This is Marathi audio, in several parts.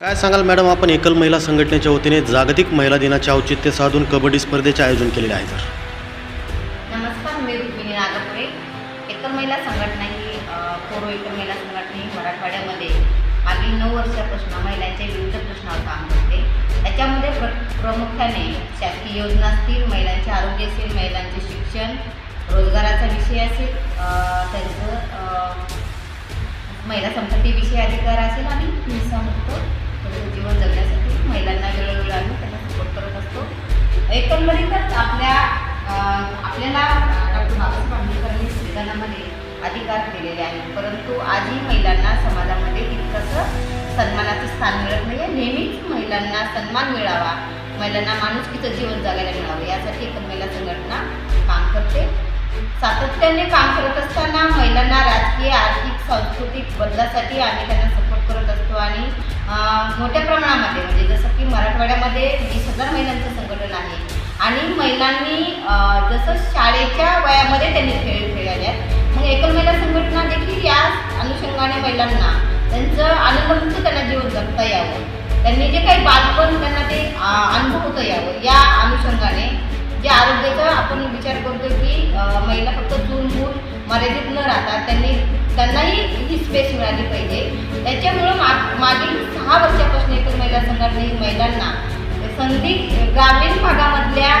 काय सांगाल मॅडम आपण एकल महिला संघटनेच्या वतीने जागतिक महिला दिनाचे औचित्य साधून कबड्डी स्पर्धेचे आयोजन केलेले आहे तर? नमस्कार मी रुक्मिणी नागपुरे. एकल महिला संघटना ही कोरो एकल महिला संघटना ही मराठवाड्यामध्ये मागील नऊ वर्षापासून महिलांच्या विविध प्रश्नावर काम करते. त्याच्यामध्ये प्र प्रामुख्याने शासकीय योजना असतील महिलांचे आरोग्य असेल महिलांचे शिक्षण रोजगाराचा विषय असेल त्यांचं महिला संपत्ती विषय अधिकार असेल आणि अधिकार दिलेले आहेत. परंतु आजही महिलांना समाजामध्ये तितकंसं सन्मानाचं स्थान मिळत नाही आहे नेहमीच महिलांना सन्मान मिळावा. महिलांना माणुसकीचं जीवन जगायला मिळावं. यासाठी एक महिला संघटना काम करते. सातत्याने काम करत असताना महिलांना राजकीय आर्थिक सांस्कृतिक बदलासाठी आम्ही त्यांना सपोर्ट करत असतो. आणि मोठ्या प्रमाणामध्ये म्हणजे जसं की मराठवाड्यामध्ये वीस हजार महिलांचं संघटन आहे. आणि महिलांनी जसं शाळेच्या वयामध्ये त्यांनी खेळ खेळले एकल महिला संघटना देखील या अनुषंगाने महिलांना त्यांचं आनंदमुक्त त्यांना जीवन जगता यावं. त्यांनी जे काही बालपण त्यांना ते अनुभवता यावं. या अनुषंगाने जे आरोग्याचा आपण विचार करतो की महिला फक्त चूल मूल मर्यादित न राहता त्यांनी त्यांनाही ही स्पेस मिळाली पाहिजे. त्याच्यामुळं मा मागील सहा वर्षापासून एकल महिला संघटना ही महिलांना संधी ग्रामीण भागामधल्या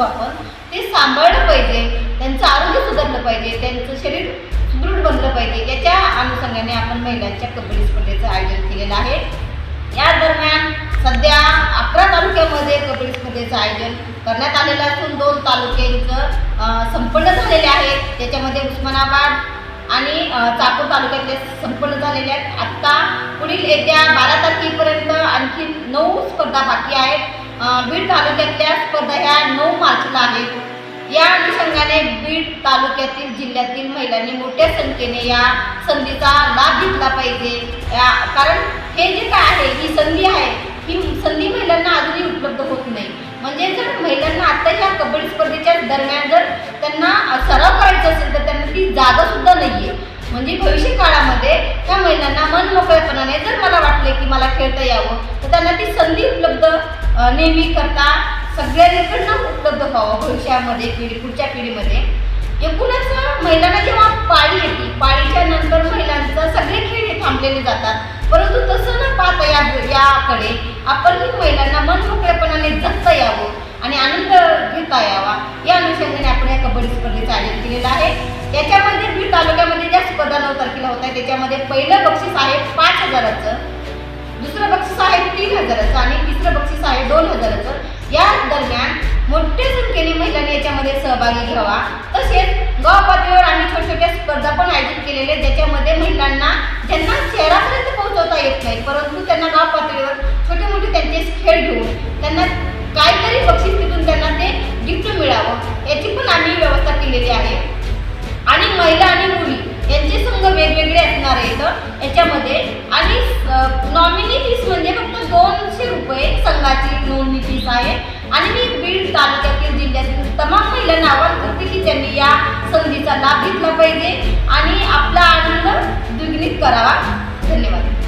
संतुलन आपण ते सांभाळलं पाहिजे त्यांचं आरोग्य सुधारलं पाहिजे त्यांचं शरीर सुदृढ बनलं पाहिजे याच्या अनुषंगाने आपण महिलांच्या कबड्डी स्पर्धेचं आयोजन केलेलं आहे. या दरम्यान सध्या अकरा तालुक्यामध्ये कबड्डी स्पर्धेचं आयोजन करण्यात आलेलं असून दोन तालुक्यांचं संपन्न झालेले आहेत. त्याच्यामध्ये उस्मानाबाद आणि चाकूर तालुक्यातले संपन्न झालेले आहेत. आत्ता पुढील येत्या बारा तारखेपर्यंत आणखी नऊ स्पर्धा बाकी आहेत. बीड नऊ या अनुषंगाने बीड तालुक्यातील जिल्ह्यातील महिलांनी मोठ्या संख्येने या संधीचा लाभ घेतला पाहिजे. या कारण हे जे काय आहे ही संधी आहे ही संधी महिलांना अजूनही उपलब्ध होत नाही. म्हणजे जर महिलांना आत्ताच्या कबड्डी स्पर्धेच्या दरम्यान जर त्यांना सराव करायचा असेल तर त्यांना ती जागा सुद्धा नाही आहे म्हणजे भविष्य काळामध्ये त्या महिलांना मन मोकळेपणाने जर मला वाटले की मला खेळता यावं तर त्यांना ती संधी उपलब्ध नेहमी करता सगळ्यांकडनं उपलब्ध व्हावं भविष्यामध्ये पिढी पुढच्या पिढीमध्ये. एकूणच महिलांना जेव्हा पाळी येते. पाळीच्या नंतर महिलांचं सगळे खेळ हे थांबलेले जातात. परंतु तसं न पाहता या याकडे आपणही महिलांना मन मोकळेपणाने जगता यावं आणि आनंद घेता यावा. या अनुषंगाने आपण या कबड्डी स्पर्धेचं आयोजन केलेलं आहे. याच्यामध्ये बीड तालुक्यामध्ये ज्या स्पर्धा नऊ तारखेला होत आहे त्याच्यामध्ये पहिलं बक्षीस आहे पाच हजाराचं. दुसरं बक्षीस आहे तीन हजाराचं आणि तिसरं बक्षीस आहे दोन हजाराचं या दरम्यान मोठ्या संख्येने महिलांनी याच्यामध्ये सहभागी घ्यावा तसेच गाव पातळीवर आम्ही छोट्या छोट्या स्पर्धा पण आयोजित केलेल्या आहेत, ज्याच्यामध्ये महिलांना ज्यांना शहरापर्यंत पोहोचवता येत नाही परंतु त्यांना गाव पातळीवर छोटे मोठे त्यांचे खेळ घेऊन त्यांना काहीतरी बक्षीस तिथून त्यांना ते गिफ्ट मिळावं याची पण आम्ही व्यवस्था केलेली आहे. आणि महिला आणि मुली यांचे संघ वेगवेगळे असणार आहेत. याच्यामध्ये आणि नॉमिनी फीस म्हणजे फक्त दोनशे रुपये संघाची नोंदणी फीस आहे. आणि मी बीड तालुक्यातील जिल्ह्यातील तमाम महिलांना आवाहन करते की त्यांनी या संधीचा लाभ घेतला पाहिजे. आणि आपला आनंद द्विगुणित करावा. धन्यवाद.